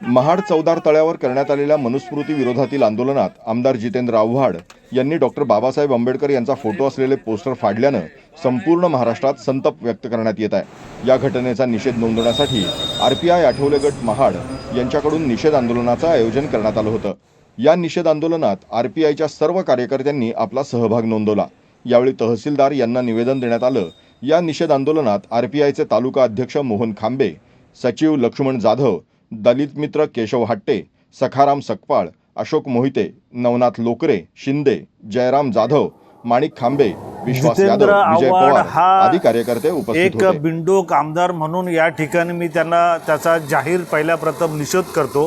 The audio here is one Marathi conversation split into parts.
महाड चौदार तळ्यावर करण्यात आलेल्या मनुस्मृती विरोधातील आंदोलनात आमदार जितेंद्र आव्हाड यांनी डॉक्टर बाबासाहेब आंबेडकर यांचा फोटो असलेले पोस्टर फाडल्यानं संपूर्ण महाराष्ट्रात संतप व्यक्त करण्यात येत आहे. या घटनेचा निषेध नोंदवण्यासाठी आरपीआय आठवले गट महाड यांच्याकडून निषेध आंदोलनाचं आयोजन करण्यात आलं होतं. या निषेध आंदोलनात आरपीआयच्या सर्व कार्यकर्त्यांनी आपला सहभाग नोंदवला. यावेळी तहसीलदार यांना निवेदन देण्यात आलं. या निषेध आंदोलनात आरपीआयचे तालुका अध्यक्ष मोहन खांबे सचिव लक्ष्मण जाधव दलित मित्र केशव हट्टे सखाराम सकपाळ अशोक मोहिते नवनाथ लोकरे शिंदे जयराम जाधव माणिक खांबे विश्वास यादव विजय आव्हाड पवार हा आदी कार्यकर्ते उपस्थित एक बिंडोक आमदार म्हणून या ठिकाणी मी त्यांना त्याचा जाहीर पहिल्या प्रथम निषेध करतो.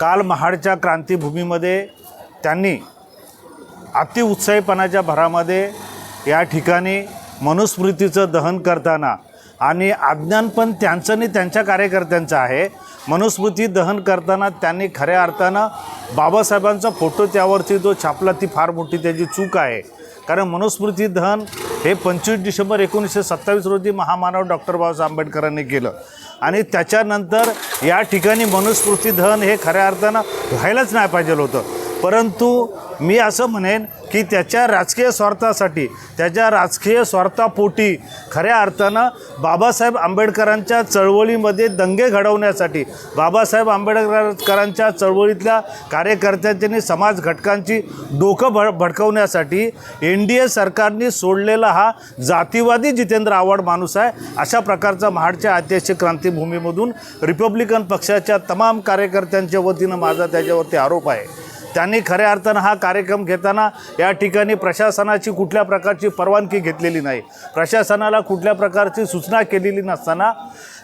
काल महाडच्या क्रांतीभूमीमध्ये त्यांनी अतिउत्साहीपणाच्या भरामध्ये या ठिकाणी मनुस्मृतीचं दहन करताना आणि अज्ञान पण त्यांचं आणि त्यांच्या कार्यकर्त्यांचं आहे. मनुस्मृती दहन करताना त्यांनी खऱ्या अर्थानं बाबासाहेबांचा फोटो त्यावरती जो छापला ती फार मोठी त्याची चूक आहे. कारण मनुस्मृती दहन हे पंचवीस डिसेंबर एकोणीसशे सत्तावीस रोजी महामानव डॉक्टर बाबासाहेब आंबेडकरांनी केलं. आणि त्याच्यानंतर या ठिकाणी मनुस्मृती दहन हे खऱ्या अर्थानं व्हायलाच नाही पाहिजे होतं. परंतु मी असं म्हणेन की त्याच्या राजकीय स्वार्थासाठी त्याच्या राजकीय स्वार्थापोटी खऱ्या अर्थानं बाबासाहेब आंबेडकरांच्या चळवळीमध्ये दंगे घडवण्यासाठी बाबासाहेब आंबेडकरांच्या चळवळीतल्या कार्यकर्त्यांनी समाज घटकांची डोकं भड भडकवण्यासाठी एन डी ए सरकारने सोडलेला हा जातीवादी जितेंद्र आव्हाड माणूस आहे. अशा प्रकारचा महाडच्या ऐतिहासिक क्रांतीभूमीमधून रिपब्लिकन पक्षाच्या तमाम कार्यकर्त्यांच्या वतीनं माझा त्याच्यावरती आरोप आहे. त्यांनी खऱ्या अर्थानं हा कार्यक्रम घेताना या ठिकाणी प्रशासनाची कुठल्या प्रकारची परवानगी घेतलेली नाही. प्रशासनाला कुठल्या प्रकारची सूचना केलेली नसताना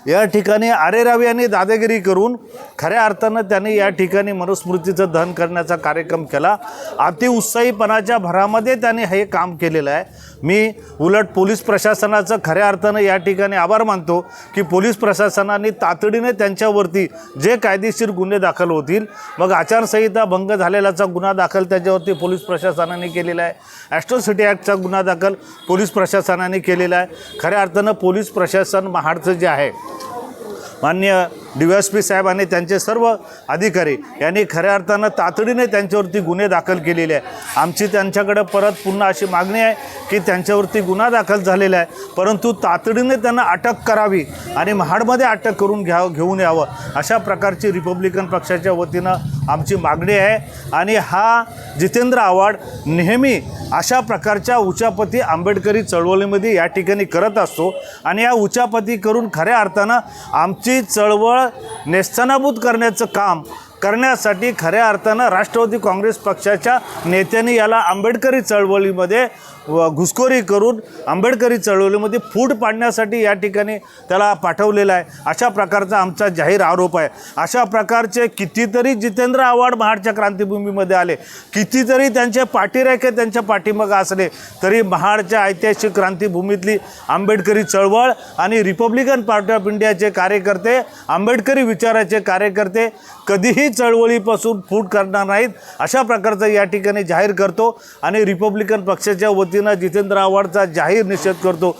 या ठिकाणी आरेरावी यांनी दादागिरी करून खऱ्या अर्थानं त्यांनी या ठिकाणी मनुस्मृतीचं दहन करण्याचा कार्यक्रम केला. अतिउत्साहीपणाच्या भरामध्ये त्यांनी हे काम केलेलं आहे. मी उलट पोलीस प्रशासनाचं खऱ्या अर्थानं या ठिकाणी आभार मानतो की पोलीस प्रशासनाने तातडीने त्यांच्यावरती जे कायदेशीर गुन्हे दाखल होतील मग आचारसंहिता भंग झालेलाचा गुन्हा दाखल त्याच्यावरती पोलीस प्रशासनाने केलेला आहे. ॲस्ट्रोसिटी ॲक्टचा गुन्हा दाखल पोलीस प्रशासनाने केलेला आहे. खऱ्या अर्थानं पोलीस प्रशासन महाडचं जे आहे मान्य डी एस पी साहेब आणि त्यांचे सर्व अधिकारी यांनी खऱ्या अर्थानं तातडीने त्यांच्यावरती गुन्हे दाखल केलेले आहे आमची त्यांच्याकडे परत पुन्हा अशी मागणी आहे की त्यांच्यावरती गुन्हा दाखल झालेला आहे. परंतु तातडीने त्यांना अटक करावी आणि महाडमध्ये अटक करून घ्या घेऊन यावं अशा प्रकारची रिपब्लिकन पक्षाच्या वतीनं आमची मागणी आहे. आणि हा जितेंद्र आव्हाड नेहमी अशा प्रकारच्या उचापती आंबेडकरी चळवळीमध्ये या ठिकाणी करत असतो. आणि या उचापती करून खऱ्या अर्थानं आमची चळवळ नेस्तनाभूत करण्याचं काम करण्यासाठी खऱ्या अर्थानं राष्ट्रवादी काँग्रेस पक्षाच्या नेत्यांनी याला आंबेडकरी चळवळीमध्ये व घुसखोरी करून आंबेडकरी चळवळीमध्ये फूट पाडण्यासाठी या ठिकाणी त्याला पाठवलेला आहे. अशा प्रकारचा आमचा जाहीर आरोप आहे. अशा प्रकारचे कितीतरी जितेंद्र आव्हाड महाडच्या क्रांतीभूमीमध्ये आले. कितीतरी त्यांचे पाठीरेखे त्यांच्या पाठीमागं असले तरी महाडच्या ऐतिहासिक क्रांतीभूमीतली आंबेडकरी चळवळ आणि रिपब्लिकन पार्टी ऑफ इंडियाचे कार्यकर्ते आंबेडकरी विचाराचे कार्यकर्ते कधीही चळवळीपासून फूट करणार नाहीत. अशा प्रकारचं या ठिकाणी जाहीर करतो आणि रिपब्लिकन पक्षाच्या वतीने जितेंद्र आव्हाडचा जाहीर निषेध करतो.